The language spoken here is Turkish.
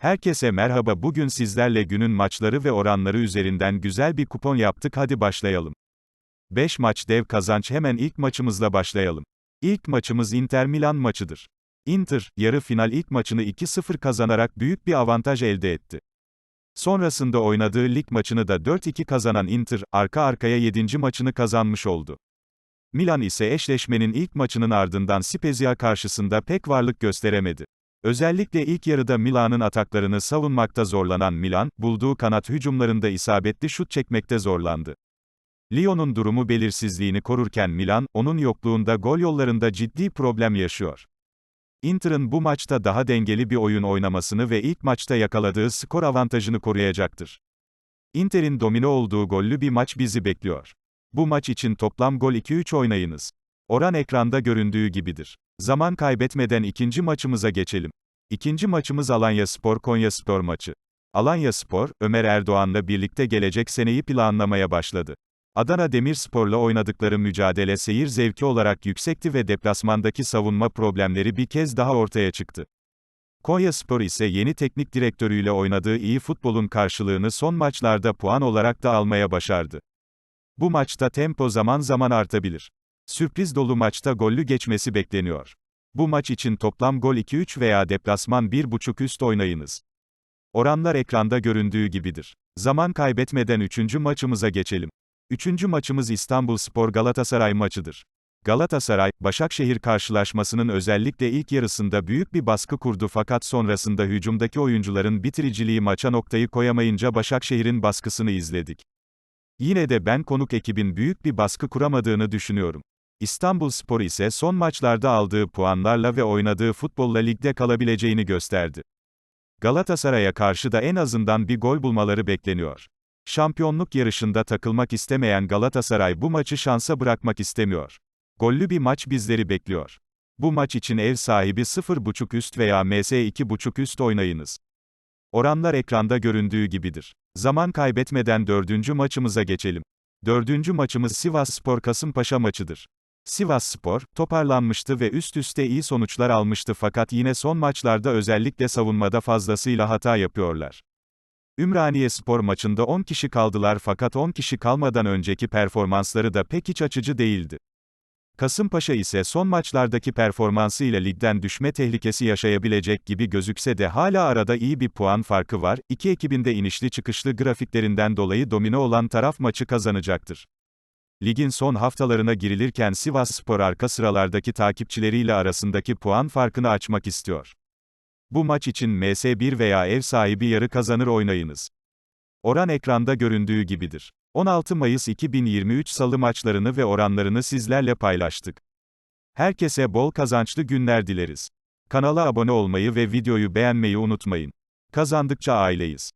Herkese merhaba bugün sizlerle günün maçları ve oranları üzerinden güzel bir kupon yaptık hadi başlayalım. 5 maç dev kazanç hemen ilk maçımızla başlayalım. İlk maçımız Inter Milan maçıdır. Inter, yarı final ilk maçını 2-0 kazanarak büyük bir avantaj elde etti. Sonrasında oynadığı lig maçını da 4-2 kazanan Inter, arka arkaya 7. maçını kazanmış oldu. Milan ise eşleşmenin ilk maçının ardından Spezia karşısında pek varlık gösteremedi. Özellikle ilk yarıda Milan'ın ataklarını savunmakta zorlanan Milan, bulduğu kanat hücumlarında isabetli şut çekmekte zorlandı. Lyon'un durumu belirsizliğini korurken Milan, onun yokluğunda gol yollarında ciddi problem yaşıyor. Inter'ın bu maçta daha dengeli bir oyun oynamasını ve ilk maçta yakaladığı skor avantajını koruyacaktır. Inter'in domine olduğu gollü bir maç bizi bekliyor. Bu maç için toplam gol 2-3 oynayınız. Oran ekranda göründüğü gibidir. Zaman kaybetmeden ikinci maçımıza geçelim. İkinci maçımız Alanya Spor Konya Spor maçı. Alanya Spor, Ömer Erdoğan'la birlikte gelecek seneyi planlamaya başladı. Adana Demirspor'la oynadıkları mücadele seyir zevki olarak yüksekti ve deplasmandaki savunma problemleri bir kez daha ortaya çıktı. Konya Spor ise yeni teknik direktörüyle oynadığı iyi futbolun karşılığını son maçlarda puan olarak da almaya başardı. Bu maçta tempo zaman zaman artabilir. Sürpriz dolu maçta gollü geçmesi bekleniyor. Bu maç için toplam gol 2-3 veya deplasman 1.5 üst oynayınız. Oranlar ekranda göründüğü gibidir. Zaman kaybetmeden 3. maçımıza geçelim. 3. maçımız İstanbul Spor Galatasaray maçıdır. Galatasaray, Başakşehir karşılaşmasının özellikle ilk yarısında büyük bir baskı kurdu fakat sonrasında hücumdaki oyuncuların bitiriciliği maça noktayı koyamayınca Başakşehir'in baskısını izledik. Yine de ben konuk ekibin büyük bir baskı kuramadığını düşünüyorum. İstanbul Spor ise son maçlarda aldığı puanlarla ve oynadığı futbolla ligde kalabileceğini gösterdi. Galatasaray'a karşı da en azından bir gol bulmaları bekleniyor. Şampiyonluk yarışında takılmak istemeyen Galatasaray bu maçı şansa bırakmak istemiyor. Gollü bir maç bizleri bekliyor. Bu maç için ev sahibi 0.5 üst veya MS 2.5 üst oynayınız. Oranlar ekranda göründüğü gibidir. Zaman kaybetmeden dördüncü maçımıza geçelim. Dördüncü maçımız Sivas Spor Kasımpaşa maçıdır. Sivas Spor, toparlanmıştı ve üst üste iyi sonuçlar almıştı fakat yine son maçlarda özellikle savunmada fazlasıyla hata yapıyorlar. Ümraniye Spor maçında 10 kişi kaldılar fakat 10 kişi kalmadan önceki performansları da pek iç açıcı değildi. Kasımpaşa ise son maçlardaki performansıyla ligden düşme tehlikesi yaşayabilecek gibi gözükse de hala arada iyi bir puan farkı var, iki ekibinde inişli çıkışlı grafiklerinden dolayı domine olan taraf maçı kazanacaktır. Ligin son haftalarına girilirken Sivas Spor arka sıralardaki takipçileriyle arasındaki puan farkını açmak istiyor. Bu maç için MS1 veya ev sahibi yarı kazanır oynayınız. Oran ekranda göründüğü gibidir. 16 Mayıs 2023 Salı maçlarını ve oranlarını sizlerle paylaştık. Herkese bol kazançlı günler dileriz. Kanala abone olmayı ve videoyu beğenmeyi unutmayın. Kazandıkça aileyiz.